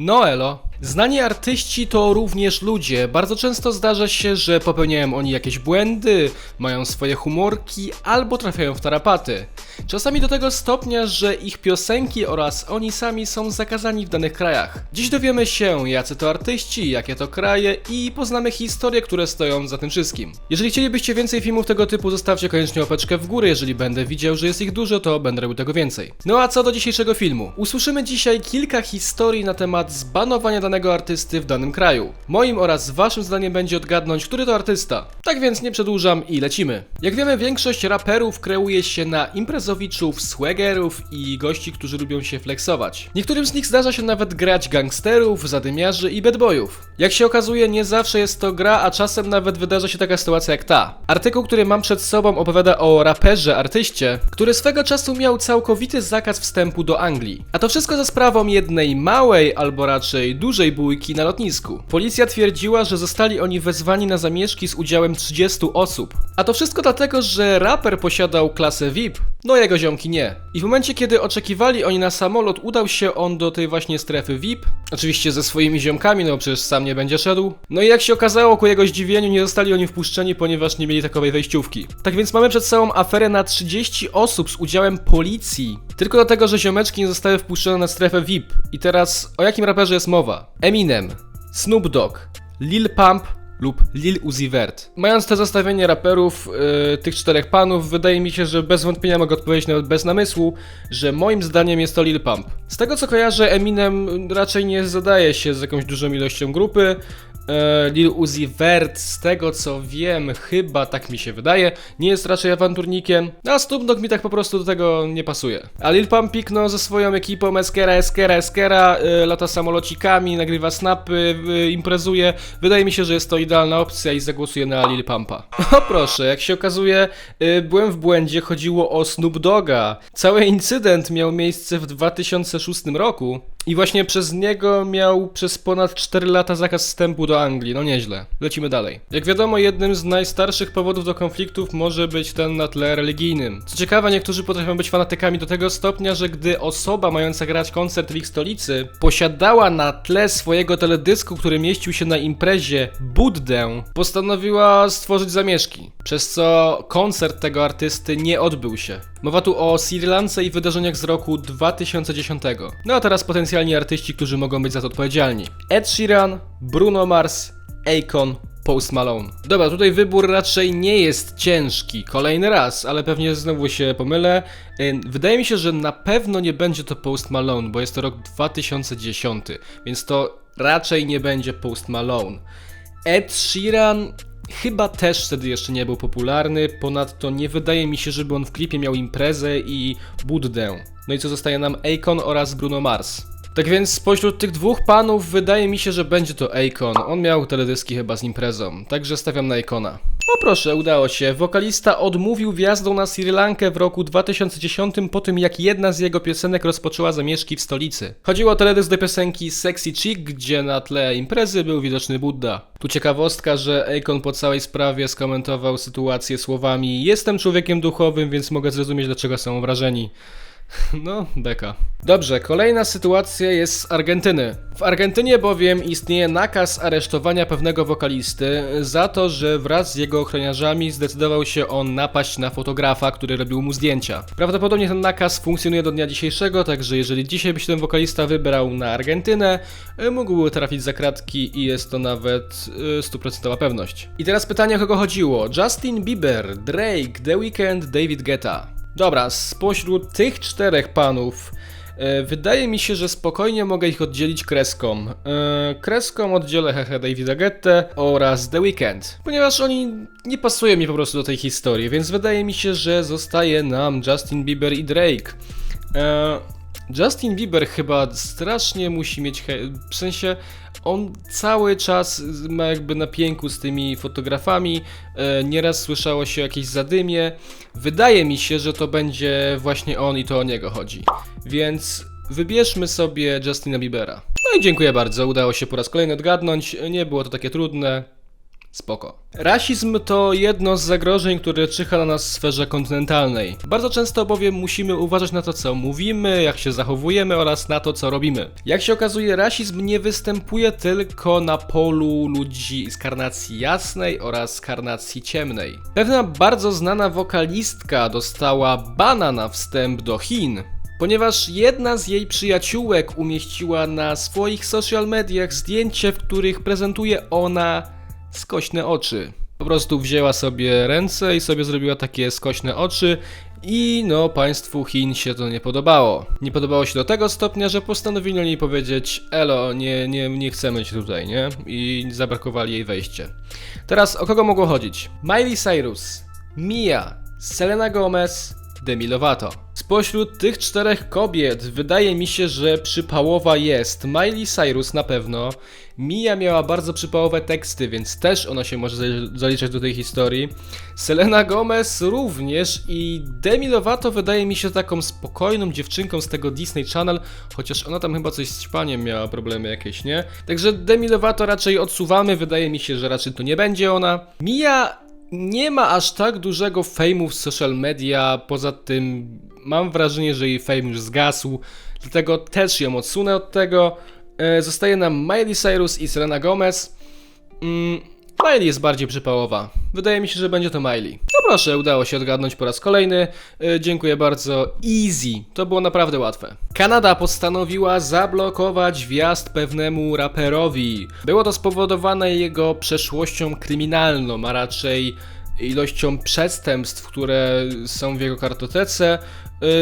Noelo. Znani artyści to również ludzie. Bardzo często zdarza się, że popełniają oni jakieś błędy, mają swoje humorki albo trafiają w tarapaty. Czasami do tego stopnia, że ich piosenki oraz oni sami są zakazani w danych krajach. Dziś dowiemy się, jacy to artyści, jakie to kraje i poznamy historie, które stoją za tym wszystkim. Jeżeli chcielibyście więcej filmów tego typu, zostawcie koniecznie łapeczkę w górę. Jeżeli będę widział, że jest ich dużo, to będę robił tego więcej. No a co do dzisiejszego filmu? Usłyszymy dzisiaj kilka historii na temat zbanowania artysty w danym kraju. Moim oraz waszym zadaniem będzie odgadnąć, który to artysta. Tak więc nie przedłużam i lecimy. Jak wiemy, większość raperów kreuje się na imprezowiczów, swaggerów i gości, którzy lubią się flexować. Niektórym z nich zdarza się nawet grać gangsterów, zadymiarzy i badboyów. Jak się okazuje, nie zawsze jest to gra, a czasem nawet wydarza się taka sytuacja jak ta. Artykuł, który mam przed sobą opowiada o raperze, artyście, który swego czasu miał całkowity zakaz wstępu do Anglii. A to wszystko za sprawą jednej małej, albo raczej dużej bójki na lotnisku. Policja twierdziła, że zostali oni wezwani na zamieszki z udziałem 30 osób. A to wszystko dlatego, że raper posiadał klasę VIP, no jego ziomki nie. I w momencie, kiedy oczekiwali oni na samolot, udał się on do tej właśnie strefy VIP. Oczywiście ze swoimi ziomkami, no przecież sam nie będzie szedł. No i jak się okazało, ku jego zdziwieniu nie zostali oni wpuszczeni, ponieważ nie mieli takowej wejściówki. Tak więc mamy przed sobą aferę na 30 osób z udziałem policji. Tylko dlatego, że ziomeczki nie zostały wpuszczone na strefę VIP. I teraz o jakim raperze jest mowa? Eminem, Snoop Dogg, Lil Pump lub Lil Uzi Vert. Mając te zestawienie raperów yy, tych czterech panów, wydaje mi się, że bez wątpienia mogę odpowiedzieć nawet bez namysłu, że moim zdaniem jest to Lil Pump. Z tego co kojarzę, Eminem raczej nie zadaje się z jakąś dużą ilością grupy. E, Lil Uzi Vert, z tego co wiem, chyba tak mi się wydaje, nie jest raczej awanturnikiem, a Snoop Dogg mi tak po prostu do tego nie pasuje. A Lil Pumpik, no ze swoją ekipą Eskera, Eskera, Eskera, y, lata samolocikami, nagrywa snapy, y, imprezuje. Wydaje mi się, że jest to idealna opcja i zagłosuję na Lil Pumpa. O proszę, jak się okazuje, byłem w błędzie, chodziło o Snoop Dogga. Cały incydent miał miejsce w 2006 roku i właśnie przez niego miał przez ponad 4 lata zakaz wstępu do Anglii. No nieźle. Lecimy dalej. Jak wiadomo, jednym z najstarszych powodów do konfliktów może być ten na tle religijnym. Co ciekawe, niektórzy potrafią być fanatykami do tego stopnia, że gdy osoba mająca grać koncert w ich stolicy posiadała na tle swojego teledysku, który mieścił się na imprezie Buddę, postanowiła stworzyć zamieszki, przez co koncert tego artysty nie odbył się. Mowa tu o Sri Lance i wydarzeniach z roku 2010. No a teraz potencjalni artyści, którzy mogą być za to odpowiedzialni. Ed Sheeran, Bruno Mars, Akon, Post Malone. Dobra, tutaj wybór raczej nie jest ciężki. Kolejny raz, ale pewnie znowu się pomylę. Wydaje mi się, że na pewno nie będzie to Post Malone, bo jest to rok 2010, więc to raczej nie będzie Post Malone. Ed Sheeran chyba też wtedy jeszcze nie był popularny, ponadto nie wydaje mi się, żeby on w klipie miał imprezę i Buddę. No i co zostaje nam Akon oraz Bruno Mars. Tak więc spośród tych dwóch panów wydaje mi się, że będzie to Akon. On miał teledyski chyba z imprezą, także stawiam na Akona. O proszę, udało się. Wokalista odmówił wjazdu na Sri Lankę w roku 2010 po tym, jak jedna z jego piosenek rozpoczęła zamieszki w stolicy. Chodziło o teledysk do piosenki Sexy Chick, gdzie na tle imprezy był widoczny Buddha. Tu ciekawostka, że Akon po całej sprawie skomentował sytuację słowami Jestem człowiekiem duchowym, więc mogę zrozumieć, dlaczego są obrażeni. No, beka. Dobrze, kolejna sytuacja jest z Argentyny. W Argentynie bowiem istnieje nakaz aresztowania pewnego wokalisty za to, że wraz z jego ochroniarzami zdecydował się on napaść na fotografa, który robił mu zdjęcia. Prawdopodobnie ten nakaz funkcjonuje do dnia dzisiejszego, także jeżeli dzisiaj by się ten wokalista wybrał na Argentynę, y, mógłby trafić za kratki i jest to nawet y, stuprocentowa pewność. I teraz pytanie, o kogo chodziło? Justin Bieber, Drake, The Weeknd, David Guetta. Dobra, spośród tych czterech panów e, wydaje mi się, że spokojnie mogę ich oddzielić kreską. E, kreską oddzielę hehe Davida Guetta oraz The Weeknd, ponieważ oni nie pasują mi po prostu do tej historii, więc wydaje mi się, że zostaje nam Justin Bieber i Drake. E, Justin Bieber chyba strasznie musi mieć, w sensie on cały czas ma jakby na pięku z tymi fotografami, e, nieraz słyszało się jakieś zadymie. Wydaje mi się, że to będzie właśnie on i to o niego chodzi. Więc wybierzmy sobie Justina Biebera. No i dziękuję bardzo, udało się po raz kolejny odgadnąć, nie było to takie trudne. Spoko. Rasizm to jedno z zagrożeń, które czyha na nas w sferze kontynentalnej. Bardzo często bowiem musimy uważać na to, co mówimy, jak się zachowujemy oraz na to, co robimy. Jak się okazuje, rasizm nie występuje tylko na polu ludzi z karnacji jasnej oraz karnacji ciemnej. Pewna bardzo znana wokalistka dostała bana na wstęp do Chin, ponieważ jedna z jej przyjaciółek umieściła na swoich social mediach zdjęcie, w których prezentuje ona skośne oczy. Po prostu wzięła sobie ręce i sobie zrobiła takie skośne oczy i no państwu Chin się to nie podobało. Nie podobało się do tego stopnia, że postanowili jej powiedzieć Elo, nie, nie, nie chcemy cię tutaj, nie? I zabrakowali jej wejście. Teraz o kogo mogło chodzić? Miley Cyrus, Mia, Selena Gomez, Demi Lovato. Spośród tych czterech kobiet wydaje mi się, że przypałowa jest Miley Cyrus na pewno. Mia miała bardzo przypałowe teksty, więc też ona się może zali- zaliczać do tej historii. Selena Gomez również i Demi Lovato wydaje mi się taką spokojną dziewczynką z tego Disney Channel, chociaż ona tam chyba coś z śpaniem miała problemy jakieś, nie? Także Demi Lovato raczej odsuwamy, wydaje mi się, że raczej to nie będzie ona. Mia nie ma aż tak dużego fejmu w social media, poza tym mam wrażenie, że jej fame już zgasł, dlatego też ją odsunę od tego. E, Zostaje nam Miley Cyrus i Selena Gomez. Miley jest bardziej przypałowa. Wydaje mi się, że będzie to Miley. No proszę, udało się odgadnąć po raz kolejny. E, Dziękuję bardzo. Easy. To było naprawdę łatwe. Kanada postanowiła zablokować wjazd pewnemu raperowi. Było to spowodowane jego przeszłością kryminalną, a raczej ilością przestępstw, które są w jego kartotece.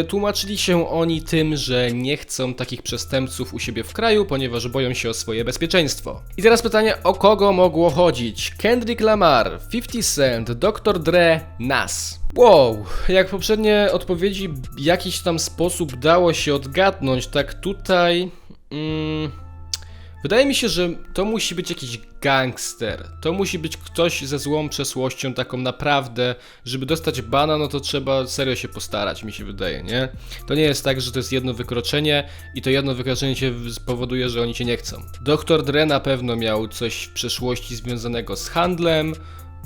Y, Tłumaczyli się oni tym, że nie chcą takich przestępców u siebie w kraju, ponieważ boją się o swoje bezpieczeństwo. I teraz pytanie, o kogo mogło chodzić? Kendrick Lamar, 50 Cent, Dr. Dre, Nas. Wow, jak poprzednie odpowiedzi w jakiś tam sposób dało się odgadnąć, tak tutaj... Mm, Wydaje mi się, że to musi być jakiś gangster. To musi być ktoś ze złą przeszłością, taką naprawdę. Żeby dostać bana, no to trzeba serio się postarać, mi się wydaje, nie? To nie jest tak, że to jest jedno wykroczenie i to jedno wykroczenie cię spowoduje, że oni cię nie chcą. Doktor Dre na pewno miał coś w przeszłości związanego z handlem.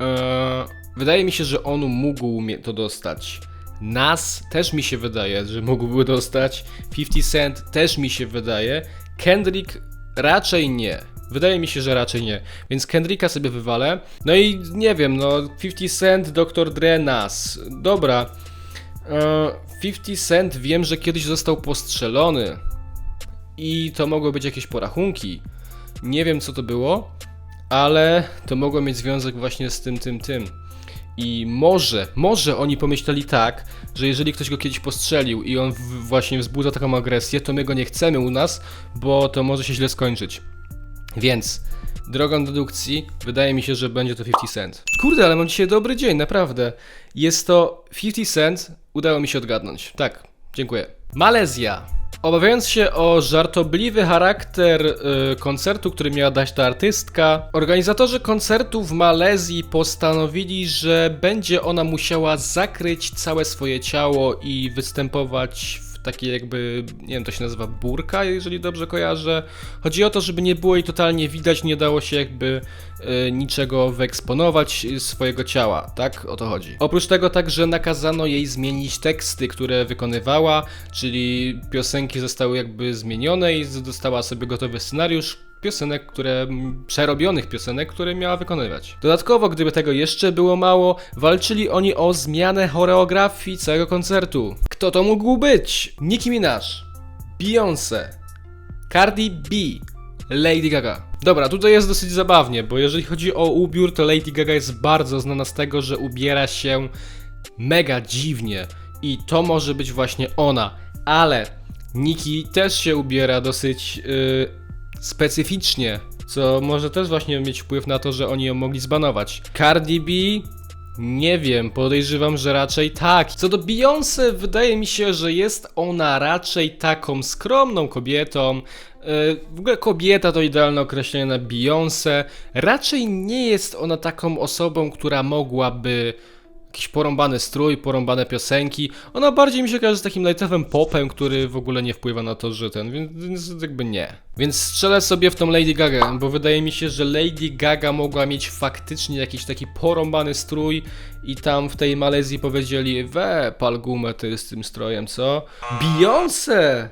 Eee, wydaje mi się, że on mógł to dostać. Nas też mi się wydaje, że mógłby dostać. 50 Cent też mi się wydaje. Kendrick raczej nie. Wydaje mi się, że raczej nie. Więc Kendricka sobie wywalę. No i nie wiem, no 50 Cent, Dr. Dre, Nas. Dobra. E, 50 Cent wiem, że kiedyś został postrzelony. I to mogły być jakieś porachunki. Nie wiem co to było, ale to mogło mieć związek właśnie z tym, tym, tym. I może, może oni pomyśleli tak, że jeżeli ktoś go kiedyś postrzelił i on właśnie wzbudza taką agresję, to my go nie chcemy u nas, bo to może się źle skończyć. Więc, drogą dedukcji, wydaje mi się, że będzie to 50 Cent. Kurde, ale mam dzisiaj dobry dzień, naprawdę. Jest to 50 Cent, udało mi się odgadnąć. Tak, dziękuję. Malezja. Obawiając się o żartobliwy charakter y, koncertu, który miała dać ta artystka, organizatorzy koncertu w Malezji postanowili, że będzie ona musiała zakryć całe swoje ciało i występować w takiej jakby, nie wiem, to się nazywa burka, jeżeli dobrze kojarzę. Chodzi o to, żeby nie było jej totalnie widać, nie dało się jakby y, niczego wyeksponować swojego ciała, tak? O to chodzi. Oprócz tego także nakazano jej zmienić teksty, które wykonywała, czyli piosenki zostały jakby zmienione i dostała sobie gotowy scenariusz piosenek, które, przerobionych piosenek, które miała wykonywać. Dodatkowo, gdyby tego jeszcze było mało, walczyli oni o zmianę choreografii całego koncertu. Kto to mógł być? Nicki Minaj, Beyoncé, Cardi B, Lady Gaga. Dobra, tutaj jest dosyć zabawnie, bo jeżeli chodzi o ubiór, to Lady Gaga jest bardzo znana z tego, że ubiera się mega dziwnie i to może być właśnie ona, ale Nikki też się ubiera dosyć yy, specyficznie, co może też właśnie mieć wpływ na to, że oni ją mogli zbanować. Cardi B nie wiem, podejrzewam, że raczej tak. Co do Beyoncé, wydaje mi się, że jest ona raczej taką skromną kobietą. Yy, W ogóle kobieta to idealne określenie na Beyoncé. Raczej nie jest ona taką osobą, która mogłaby jakiś porąbany strój, porąbane piosenki. Ona bardziej mi się kojarzy z takim lightowym popem, który w ogóle nie wpływa na to, że ten, więc, jakby nie. Więc strzelę sobie w tą Lady Gaga, bo wydaje mi się, że Lady Gaga mogła mieć faktycznie jakiś taki porąbany strój i tam w tej Malezji powiedzieli, we, pal gumę ty z tym strojem, co? Beyoncé!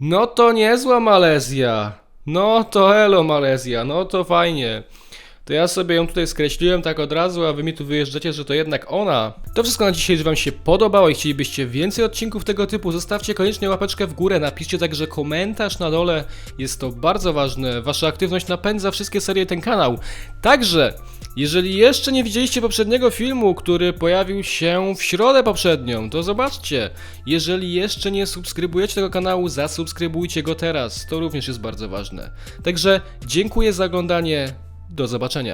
No to niezła Malezja. No to elo Malezja, no to fajnie. To ja sobie ją tutaj skreśliłem tak od razu, a wy mi tu wyjeżdżacie, że to jednak ona. To wszystko na dzisiaj, że wam się podobało i chcielibyście więcej odcinków tego typu, zostawcie koniecznie łapeczkę w górę, napiszcie także komentarz na dole, jest to bardzo ważne, wasza aktywność napędza wszystkie serie ten kanał. Także, jeżeli jeszcze nie widzieliście poprzedniego filmu, który pojawił się w środę poprzednią, to zobaczcie. Jeżeli jeszcze nie subskrybujecie tego kanału, zasubskrybujcie go teraz, to również jest bardzo ważne. Także dziękuję za oglądanie, do zobaczenia.